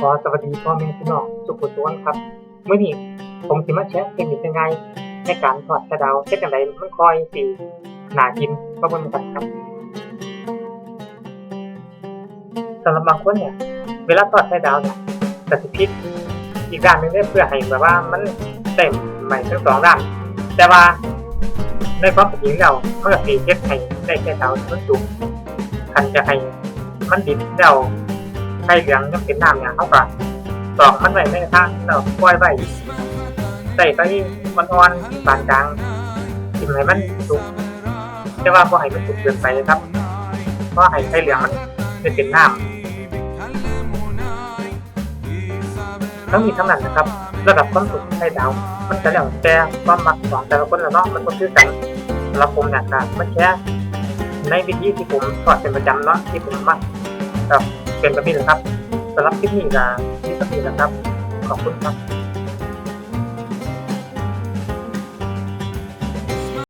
ขอสวัสดีพ่อแม่พี่น้องทุกคนทุกคนครับเมื่อนี้ผมสิมาแชร์เทคนิคยังไงในการทอดกระดาวเฮ็ดจังไดมันคอยสิน่ากินมาเบิ่งกันครับสำหรับบางคนเนี่ยเวลาทอดไข่ดาวเนี่ยก็สิพลิกอีกด้านหนึงได้เพื่อให้แบบว่ามันเต็มใหม่ทั้งสองด้าน แต่ว่าในความเป็นจริงแล้วมันก็สิเฮ็ดให้ได้ไข่ดาวที่มันสุกคันจะให้มันดิบแล้ว ข่เหลืองยังเป็นน้ำเนี่ยเขาก็ตอกมันไว้ในกระทะแล้วปล่อยไว้ใส่ไปมันอ่อนๆปานกลางกินให้มันสุกแต่ว่าบ่ให้มันสุกเกินไปนะครับเพราะให้ไข่เหลืองมันเป็นน้ำทั้งนี้ทั้งนั้นนะครับ ระดับความสุขไข่ดาว มันจะแล้วแต่ความมักของแต่ละคนละเนาะมันก็คือกันสำหรับผมเนี่ยครับมันแค่ในวิธีที่ผมสอนเป็นประจำเนาะที่ผมมักครับ เป็นแบบนี้นะครับสำหรับคลิปนี้ก็ที่สำนี้นะครับ ขอบคุณครับ